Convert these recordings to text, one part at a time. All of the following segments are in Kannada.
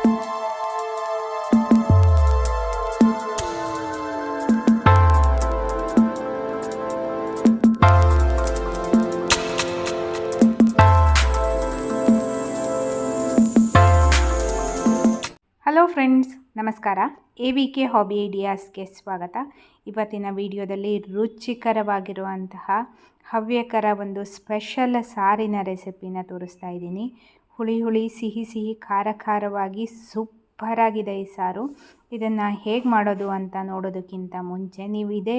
ಹಲೋ ಫ್ರೆಂಡ್ಸ್ ನಮಸ್ಕಾರ. ಎ ವಿ ಕೆ ಹಾಬಿ ಐಡಿಯಾಸ್ಗೆ ಸ್ವಾಗತ. ಇವತ್ತಿನ ವಿಡಿಯೋದಲ್ಲಿ ರುಚಿಕರವಾಗಿರುವಂತಹ ಹವ್ಯಕರ ಒಂದು ಸ್ಪೆಷಲ್ ಸಾರಿನ ರೆಸಿಪಿನ ತೋರಿಸ್ತಾ ಇದ್ದೀನಿ. ಹುಳಿ ಹುಳಿ, ಸಿಹಿ ಸಿಹಿ, ಖಾರ ಖಾರವಾಗಿ ಸೂಪರಾಗಿದೆ ಈ ಸಾರು. ಇದನ್ನು ಹೇಗೆ ಮಾಡೋದು ಅಂತ ನೋಡೋದಕ್ಕಿಂತ ಮುಂಚೆ ನೀವು ಇದೇ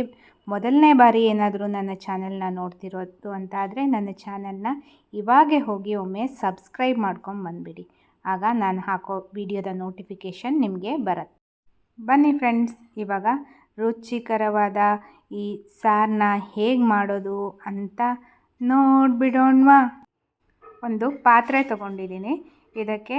ಮೊದಲನೇ ಬಾರಿ ಏನಾದರೂ ನನ್ನ ಚಾನೆಲ್ನ ನೋಡ್ತಿರೋದು ಅಂತ ಆದರೆ ನನ್ನ ಚಾನೆಲ್ನ ಇವಾಗೆ ಹೋಗಿ ಒಮ್ಮೆ ಸಬ್ಸ್ಕ್ರೈಬ್ ಮಾಡ್ಕೊಂಡು ಬಂದುಬಿಡಿ. ಆಗ ನಾನು ಹಾಕೋ ವಿಡಿಯೋದ ನೋಟಿಫಿಕೇಷನ್ ನಿಮಗೆ ಬರುತ್ತೆ. ಬನ್ನಿ ಫ್ರೆಂಡ್ಸ್, ಇವಾಗ ರುಚಿಕರವಾದ ಈ ಸಾರನ್ನ ಹೇಗೆ ಮಾಡೋದು ಅಂತ ನೋಡಿಬಿಡೋಣವಾ. ಒಂದು ಪಾತ್ರೆ ತೊಗೊಂಡಿದ್ದೀನಿ. ಇದಕ್ಕೆ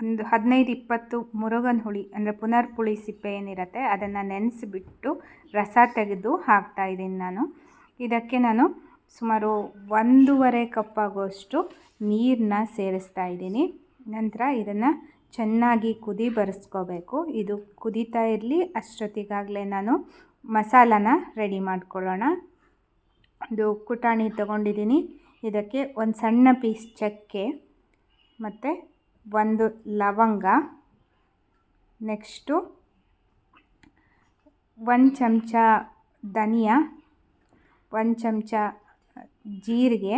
ಒಂದು ಹದಿನೈದು ಇಪ್ಪತ್ತು ಮುರುಗನ್ ಹುಳಿ ಅಂದರೆ ಪುನರ್ ಪುಳಿ ಸಿಪ್ಪೆ ಏನಿರುತ್ತೆ, ಅದನ್ನು ನೆನೆಸಿಬಿಟ್ಟು ರಸ ತೆಗೆದು ಹಾಕ್ತಾ ಇದ್ದೀನಿ ನಾನು. ಇದಕ್ಕೆ ನಾನು ಸುಮಾರು ಒಂದೂವರೆ ಕಪ್ ಆಗುವಷ್ಟು ನೀರನ್ನ ಸೇರಿಸ್ತಾ ಇದ್ದೀನಿ. ನಂತರ ಇದನ್ನು ಚೆನ್ನಾಗಿ ಕುದಿ ಬರೆಸ್ಕೋಬೇಕು. ಇದು ಕುದೀತಾ ಇರಲಿ, ಅಷ್ಟೊತ್ತಿಗಾಗಲೇ ನಾನು ಮಸಾಲಾನ ರೆಡಿ ಮಾಡ್ಕೊಳ್ಳೋಣ. ಒಂದು ಕುಟಾಣಿ ತೊಗೊಂಡಿದ್ದೀನಿ. ಇದಕ್ಕೆ ಒಂದು ಸಣ್ಣ ಪೀಸ್ ಚಕ್ಕೆ ಮತ್ತು ಒಂದು ಲವಂಗ, ನೆಕ್ಸ್ಟು ಒಂದು ಚಮಚ ಧನಿಯಾ, ಒಂದು ಚಮಚ ಜೀರಿಗೆ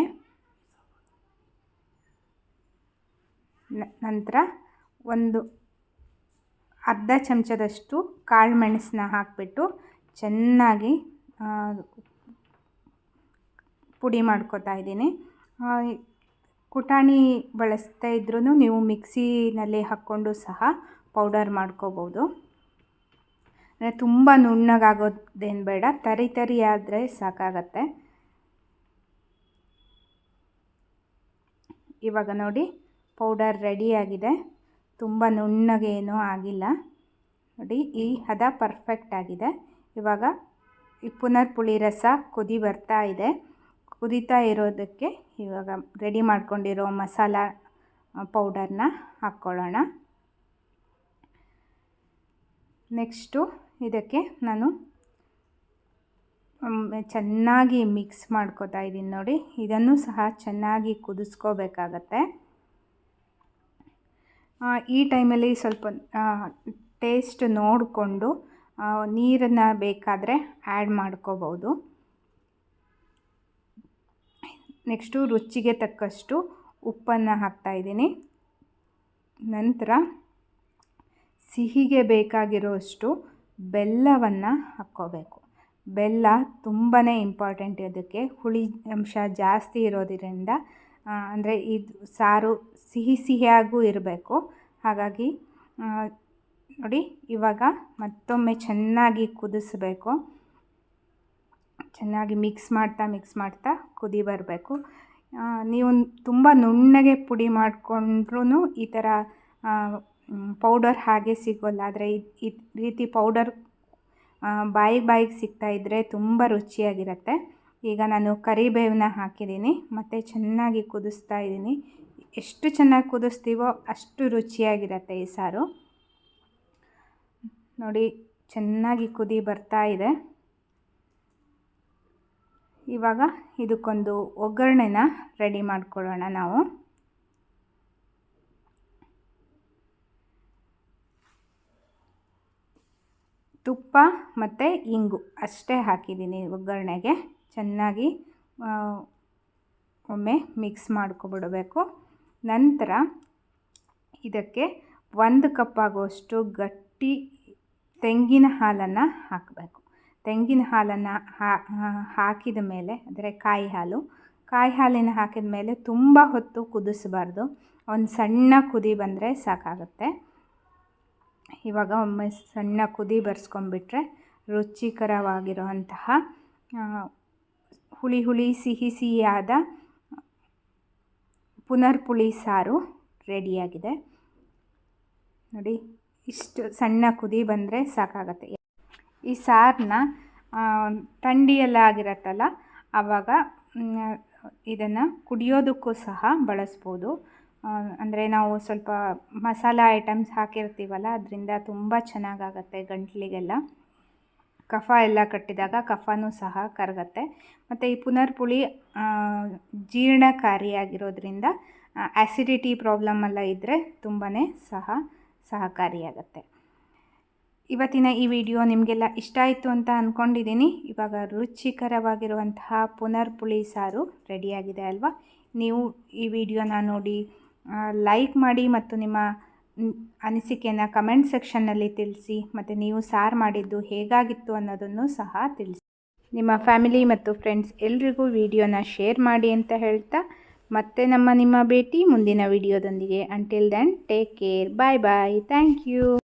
ನಂತರ ಒಂದು ಅರ್ಧ ಚಮಚದಷ್ಟು ಕಾಳು ಮೆಣಸನ್ನ ಹಾಕಿಬಿಟ್ಟು ಚೆನ್ನಾಗಿ ಪುಡಿ ಮಾಡ್ಕೊತಾ ಇದ್ದೀನಿ. ಕುಟಾಣಿ ಬಳಸ್ತಾ ಇದ್ರೂ ನೀವು ಮಿಕ್ಸಿನಲ್ಲಿ ಹಾಕ್ಕೊಂಡು ಸಹ ಪೌಡರ್ ಮಾಡ್ಕೋಬೋದು. ಅಂದರೆ ತುಂಬ ನುಣ್ಣಗಾಗೋದೇನು ಬೇಡ, ತರಿ ತರಿ ಆದರೆ ಸಾಕಾಗತ್ತೆ. ಇವಾಗ ನೋಡಿ, ಪೌಡರ್ ರೆಡಿಯಾಗಿದೆ ತುಂಬ ನುಣ್ಣಗೇನೂ ಆಗಿಲ್ಲ. ನೋಡಿ, ಈ ಹದ ಪರ್ಫೆಕ್ಟ್ ಆಗಿದೆ. ಇವಾಗ ಈ ಪುನರ್ ಪುಳಿ ರಸ ಕುದಿ ಬರ್ತಾ ಇದೆ. ಕುದೀತಾ ಇರೋದಕ್ಕೆ ಇವಾಗ ರೆಡಿ ಮಾಡ್ಕೊಂಡಿರೋ ಮಸಾಲ ಪೌಡರ್ನ ಹಾಕ್ಕೊಳ್ಳೋಣ. ನೆಕ್ಸ್ಟು ಇದಕ್ಕೆ ನಾನು ಚೆನ್ನಾಗಿ ಮಿಕ್ಸ್ ಮಾಡ್ಕೊತಾ ಇದ್ದೀನಿ ನೋಡಿ. ಇದನ್ನು ಸಹ ಚೆನ್ನಾಗಿ ಕುದಿಸ್ಕೋಬೇಕಾಗತ್ತೆ. ಈ ಟೈಮಲ್ಲಿ ಸ್ವಲ್ಪ ಟೇಸ್ಟ್ ನೋಡಿಕೊಂಡು ನೀರನ್ನು ಬೇಕಾದರೆ ಆ್ಯಡ್ ಮಾಡ್ಕೋಬೋದು. ನೆಕ್ಸ್ಟು ರುಚಿಗೆ ತಕ್ಕಷ್ಟು ಉಪ್ಪನ್ನು ಹಾಕ್ತಾಯಿದ್ದೀನಿ ನಂತರ ಸಿಹಿಗೆ ಬೇಕಾಗಿರೋಷ್ಟು ಬೆಲ್ಲವನ್ನು ಹಾಕ್ಕೋಬೇಕು. ಬೆಲ್ಲ ತುಂಬಾ ಇಂಪಾರ್ಟೆಂಟ್ ಅದಕ್ಕೆ. ಹುಳಿ ಅಂಶ ಜಾಸ್ತಿ ಇರೋದರಿಂದ ಅಂದರೆ ಇದು ಸಾರು ಸಿಹಿ ಸಿಹಿಯಾಗೂ ಇರಬೇಕು. ಹಾಗಾಗಿ ನೋಡಿ ಇವಾಗ ಮತ್ತೊಮ್ಮೆ ಚೆನ್ನಾಗಿ ಕುದಿಸ್ಬೇಕು. ಚೆನ್ನಾಗಿ ಮಿಕ್ಸ್ ಮಾಡ್ತಾ ಮಿಕ್ಸ್ ಮಾಡ್ತಾ ಕುದಿ ಬರಬೇಕು. ನೀವು ತುಂಬ ನುಣ್ಣಗೆ ಪುಡಿ ಮಾಡಿಕೊಂಡ್ರೂ ಈ ಥರ ಪೌಡರ್ ಹಾಗೆ ಸಿಗೋಲ್ಲ. ಆದರೆ ಈ ರೀತಿ ಪೌಡರ್ ಬಾಯಿಗೆ ಬಾಯಿಗೆ ಸಿಗ್ತಾ ಇದ್ದರೆ ತುಂಬ ರುಚಿಯಾಗಿರುತ್ತೆ. ಈಗ ನಾನು ಕರಿಬೇವನ್ನ ಹಾಕಿದ್ದೀನಿ. ಮತ್ತು ಚೆನ್ನಾಗಿ ಕುದಿಸ್ತಾ ಇದ್ದೀನಿ. ಎಷ್ಟು ಚೆನ್ನಾಗಿ ಕುದಿಸ್ತೀವೋ ಅಷ್ಟು ರುಚಿಯಾಗಿರುತ್ತೆ ಈ ಸಾರು. ನೋಡಿ, ಚೆನ್ನಾಗಿ ಕುದಿ ಬರ್ತಾ ಇದೆ. ಇವಾಗ ಇದಕ್ಕೊಂದು ಒಗ್ಗರಣೆನ ರೆಡಿ ಮಾಡ್ಕೊಳ್ಳೋಣ ನಾವು. ತುಪ್ಪ ಮತ್ತು ಇಂಗು ಅಷ್ಟೇ ಹಾಕಿದ್ದೀನಿ ಒಗ್ಗರಣೆಗೆ. ಚೆನ್ನಾಗಿ ಒಮ್ಮೆ ಮಿಕ್ಸ್ ಮಾಡ್ಕೊಬಿಡಬೇಕು. ನಂತರ ಇದಕ್ಕೆ ಒಂದು ಕಪ್ ಆಗುವಷ್ಟು ಗಟ್ಟಿ ತೆಂಗಿನ ಹಾಲನ್ನು ಹಾಕಬೇಕು. ತೆಂಗಿನ ಹಾಲನ್ನು ಹಾಕಿದ ಮೇಲೆ, ಅಂದರೆ ಕಾಯಿ ಹಾಲು, ಕಾಯಿ ಹಾಲಿನ ಹಾಕಿದ ಮೇಲೆ ತುಂಬ ಹೊತ್ತು ಕುದಿಸಬಾರ್ದು. ಒಂದು ಸಣ್ಣ ಕುದಿ ಬಂದರೆ ಸಾಕಾಗುತ್ತೆ. ಇವಾಗ ಒಮ್ಮೆ ಸಣ್ಣ ಕುದಿ ಬರ್ಸ್ಕೊಂಡ್ಬಿಟ್ರೆ ರುಚಿಕರವಾಗಿರುವಂತಹ ಹುಳಿ ಹುಳಿ, ಸಿಹಿ ಸಿಹಿಯಾದ ಪುನರ್ಪುಳಿ ಸಾರು ರೆಡಿಯಾಗಿದೆ. ನೋಡಿ, ಇಷ್ಟು ಸಣ್ಣ ಕುದಿ ಬಂದರೆ ಸಾಕಾಗತ್ತೆ. ಈ ಸಾರನ್ನ ಥಂಡಿ ಎಲ್ಲ ಆಗಿರತ್ತಲ್ಲ ಆವಾಗ ಇದನ್ನು ಕುಡಿಯೋದಕ್ಕೂ ಸಹ ಬಳಸ್ಬೋದು. ಅಂದರೆ ನಾವು ಸ್ವಲ್ಪ ಮಸಾಲ ಐಟಮ್ಸ್ ಹಾಕಿರ್ತೀವಲ್ಲ, ಅದರಿಂದ ತುಂಬ ಚೆನ್ನಾಗಾಗತ್ತೆ ಗಂಟ್ಲಿಗೆಲ್ಲ. ಕಫ ಎಲ್ಲ ಕಟ್ಟಿದಾಗ ಕಫನೂ ಸಹ ಕರಗತ್ತೆ. ಮತ್ತು ಈ ಪುನರ್ಪುಳಿ ಜೀರ್ಣಕಾರಿಯಾಗಿರೋದ್ರಿಂದ ಆ್ಯಸಿಡಿಟಿ ಪ್ರಾಬ್ಲಮ್ ಎಲ್ಲ ಇದ್ದರೆ ತುಂಬಾ ಸಹ ಸಹಕಾರಿಯಾಗತ್ತೆ. ಇವತ್ತಿನ ಈ ವಿಡಿಯೋ ನಿಮಗೆಲ್ಲ ಇಷ್ಟ ಆಯಿತು ಅಂತ ಅಂದ್ಕೊಂಡಿದ್ದೀನಿ ಇವಾಗ ರುಚಿಕರವಾಗಿರುವಂತಹ ಪುನರ್ಪುಳಿ ಸಾರು ರೆಡಿಯಾಗಿದೆ ಅಲ್ವಾ? ನೀವು ಈ ವಿಡಿಯೋನ ನೋಡಿ ಲೈಕ್ ಮಾಡಿ ಮತ್ತು ನಿಮ್ಮ ಅನಿಸಿಕೆಯನ್ನು ಕಮೆಂಟ್ ಸೆಕ್ಷನ್ನಲ್ಲಿ ತಿಳಿಸಿ ಮತ್ತು ನೀವು ಸಾರು ಮಾಡಿದ್ದು ಹೇಗಾಗಿತ್ತು ಅನ್ನೋದನ್ನು ಸಹ ತಿಳಿಸಿ. ನಿಮ್ಮ ಫ್ಯಾಮಿಲಿ ಮತ್ತು ಫ್ರೆಂಡ್ಸ್ ಎಲ್ರಿಗೂ ವಿಡಿಯೋನ ಶೇರ್ ಮಾಡಿ ಅಂತ ಹೇಳ್ತಾ ಮತ್ತೆ ನಮ್ಮ ನಿಮ್ಮ ಭೇಟಿ ಮುಂದಿನ ವಿಡಿಯೋದೊಂದಿಗೆ. Until then take care bye bye thank you